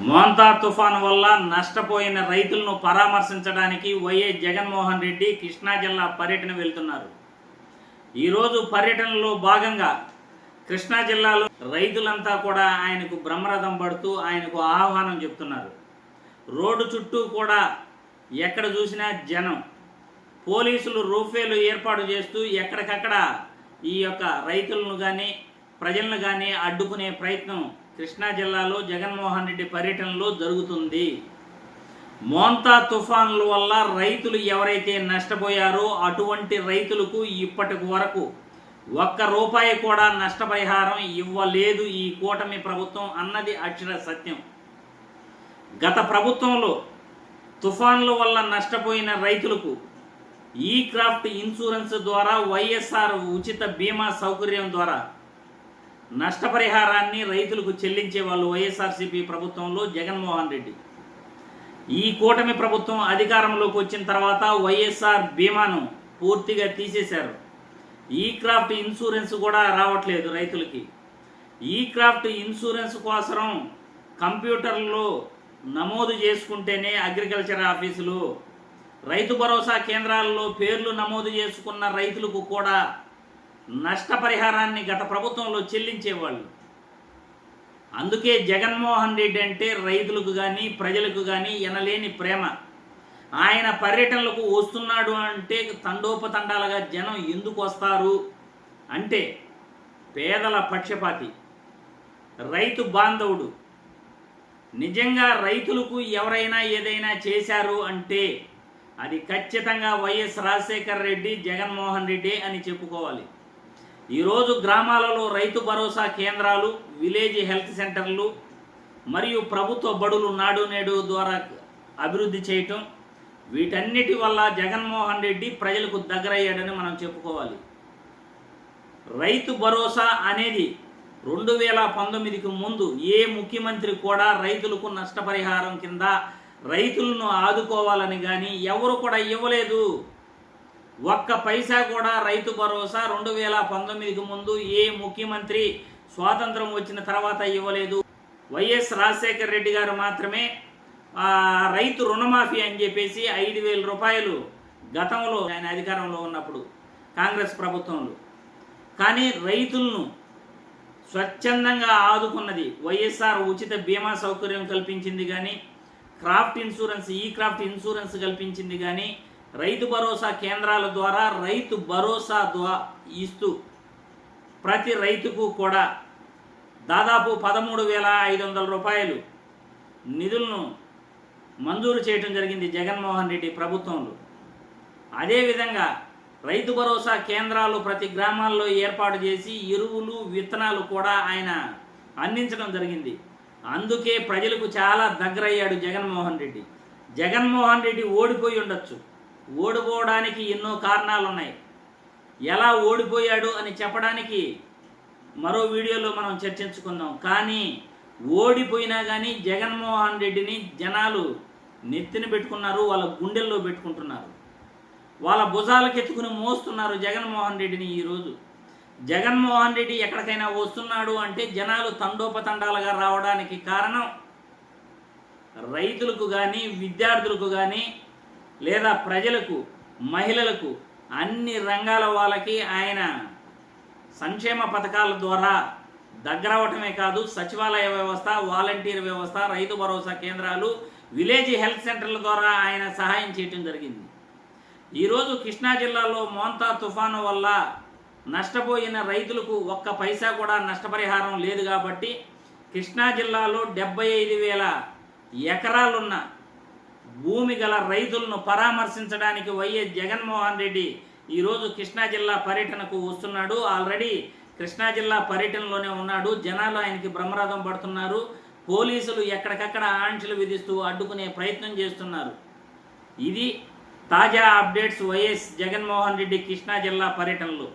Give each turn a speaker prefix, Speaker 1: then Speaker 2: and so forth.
Speaker 1: మోంతా తుఫాను వల్ల నష్టపోయిన రైతులను పరామర్శించడానికి వైఎస్ జగన్మోహన్ రెడ్డి కృష్ణా జిల్లా పర్యటన వెళ్తున్నారు. ఈరోజు పర్యటనలో భాగంగా కృష్ణా జిల్లాలో రైతులంతా కూడా ఆయనకు బ్రహ్మరథం పడుతూ ఆయనకు ఆహ్వానం చెప్తున్నారు. రోడ్డు చుట్టూ కూడా ఎక్కడ చూసినా జనం. పోలీసులు రూఫేలు ఏర్పాటు చేస్తూ ఎక్కడికక్కడ ఈ యొక్క రైతులను కానీ ప్రజలను కానీ అడ్డుకునే ప్రయత్నం కృష్ణా జిల్లాలో జగన్మోహన్ రెడ్డి పర్యటనలో జరుగుతుంది. మోంతా తుఫాన్ల వల్ల రైతులు ఎవరైతే నష్టపోయారో అటువంటి రైతులకు ఇప్పటి వరకు ఒక్క రూపాయి కూడా నష్టపరిహారం ఇవ్వలేదు ఈ కూటమి ప్రభుత్వం అన్నది అక్షర సత్యం. గత ప్రభుత్వంలో తుఫాన్ల వల్ల నష్టపోయిన రైతులకు ఈ క్రాఫ్ట్ ఇన్సూరెన్స్ ద్వారా వైఎస్ఆర్ ఉచిత బీమా సౌకర్యం ద్వారా నష్టపరిహారాన్ని రైతులకు చెల్లించే వాళ్ళు వైఎస్ఆర్సీపీ ప్రభుత్వంలో జగన్మోహన్ రెడ్డి. ఈ కూటమి ప్రభుత్వం అధికారంలోకి వచ్చిన తర్వాత వైఎస్ఆర్ బీమాను పూర్తిగా తీసేశారు. ఈ క్రాఫ్ట్ ఇన్సూరెన్స్ కూడా రావట్లేదు రైతులకి. ఈ క్రాఫ్ట్ ఇన్సూరెన్స్ కోసం కంప్యూటర్లో నమోదు చేసుకుంటేనే అగ్రికల్చర్ ఆఫీసులు రైతు భరోసా కేంద్రాల్లో పేర్లు నమోదు చేసుకున్న రైతులకు కూడా నష్టపరిహారాన్ని గత ప్రభుత్వంలో చెల్లించేవాళ్ళు. అందుకే జగన్మోహన్ రెడ్డి అంటే రైతులకు కానీ ప్రజలకు కానీ ఎనలేని ప్రేమ. ఆయన పర్యటనలకు వస్తున్నాడు అంటే తండోపతండాలుగా జనం ఎందుకు వస్తారు? అంటే పేదల పక్షపాతి. రైతు బాంధవుడు. నిజంగా రైతులకు ఎవరైనా ఏదైనా చేశారు అంటే అది ఖచ్చితంగా వైఎస్ రాజశేఖర్ రెడ్డి జగన్మోహన్ రెడ్డి అని చెప్పుకోవాలి. ఈరోజు గ్రామాలలో రైతు భరోసా కేంద్రాలు విలేజ్ హెల్త్ సెంటర్లు మరియు ప్రభుత్వ బడులు నాడు నేడు ద్వారా అభివృద్ధి చేయటం వీటన్నిటి వల్ల జగన్మోహన్ రెడ్డి ప్రజలకు దగ్గరయ్యాడని మనం చెప్పుకోవాలి. రైతు భరోసా అనేది రెండు వేల పంతొమ్మిదికి ముందు ఏ ముఖ్యమంత్రి కూడా రైతులకు నష్టపరిహారం కింద రైతులను ఆదుకోవాలని కానీ ఎవరు కూడా ఇవ్వలేదు. ఒక్క పైసా కూడా రైతు భరోసా రెండు వేల పంతొమ్మిదికి ముందు ఏ ముఖ్యమంత్రి స్వాతంత్రం వచ్చిన తర్వాత ఇవ్వలేదు. వైఎస్ రాజశేఖర రెడ్డి గారు మాత్రమే రైతు రుణమాఫీ అని చెప్పేసి ఐదు వేల రూపాయలు గతంలో ఆయన అధికారంలో ఉన్నప్పుడు కాంగ్రెస్ ప్రభుత్వంలో. కానీ రైతులను స్వచ్ఛందంగా ఆదుకున్నది వైఎస్ఆర్ ఉచిత బీమా సౌకర్యం కల్పించింది కానీ క్రాఫ్ట్ ఇన్సూరెన్స్ ఈ క్రాఫ్ట్ ఇన్సూరెన్స్ కల్పించింది కానీ రైతు భరోసా కేంద్రాల ద్వారా రైతు భరోసా ద్వా ఇస్తూ ప్రతి రైతుకు కూడా దాదాపు పదమూడు వేల ఐదు వందల రూపాయలు నిధులను మంజూరు చేయడం జరిగింది జగన్మోహన్ రెడ్డి ప్రభుత్వంలో. అదేవిధంగా రైతు భరోసా కేంద్రాలు ప్రతి గ్రామాల్లో ఏర్పాటు చేసి ఎరువులు విత్తనాలు కూడా ఆయన అందించడం జరిగింది. అందుకే ప్రజలకు చాలా దగ్గరయ్యాడు జగన్మోహన్ రెడ్డి. జగన్మోహన్ రెడ్డి ఓడిపోయి ఉండొచ్చు. ఓడిపోవడానికి ఎన్నో కారణాలు ఉన్నాయి ఎలా ఓడిపోయాడు అని చెప్పడానికి మరో వీడియోలో మనం చర్చించుకుందాం. కానీ ఓడిపోయినా కానీ జగన్మోహన్ రెడ్డిని జనాలు నెత్తిన పెట్టుకున్నారు వాళ్ళ గుండెల్లో పెట్టుకుంటున్నారు. వాళ్ళ భుజాలకు ఎత్తుకుని మోస్తున్నారు జగన్మోహన్ రెడ్డిని ఈరోజు జగన్మోహన్ రెడ్డి ఎక్కడికైనా వస్తున్నాడు అంటే జనాలు తండోపతండాలుగా రావడానికి కారణం రైతులకు కానీ విద్యార్థులకు కానీ లేదా ప్రజలకు మహిళలకు అన్ని రంగాల వాళ్ళకి ఆయన సంక్షేమ పథకాల ద్వారా దగ్గరవటమే కాదు సచివాలయ వ్యవస్థ వాలంటీర్ వ్యవస్థ రైతు భరోసా కేంద్రాలు విలేజ్ హెల్త్ సెంటర్ల ద్వారా ఆయన సహాయం చేయటం జరిగింది. ఈరోజు కృష్ణా జిల్లాలో మోంతా తుఫాను వల్ల నష్టపోయిన రైతులకు ఒక్క పైసా కూడా నష్టపరిహారం లేదు కాబట్టి కృష్ణా జిల్లాలో డెబ్బై ఐదు వేల ఎకరాలున్న భూమి గల రైతులను పరామర్శించడానికి వైఎస్ జగన్మోహన్ రెడ్డి ఈరోజు కృష్ణా జిల్లా పర్యటనకు వస్తున్నాడు. ఆల్రెడీ కృష్ణా జిల్లా పర్యటనలోనే ఉన్నాడు. జనాలు ఆయనకి బ్రహ్మరథం పడుతున్నారు. పోలీసులు ఎక్కడికక్కడ ఆంక్షలు విధిస్తూ అడ్డుకునే ప్రయత్నం చేస్తున్నారు. ఇది తాజా అప్డేట్స్ వైఎస్ జగన్మోహన్ రెడ్డి కృష్ణా జిల్లా పర్యటనలో.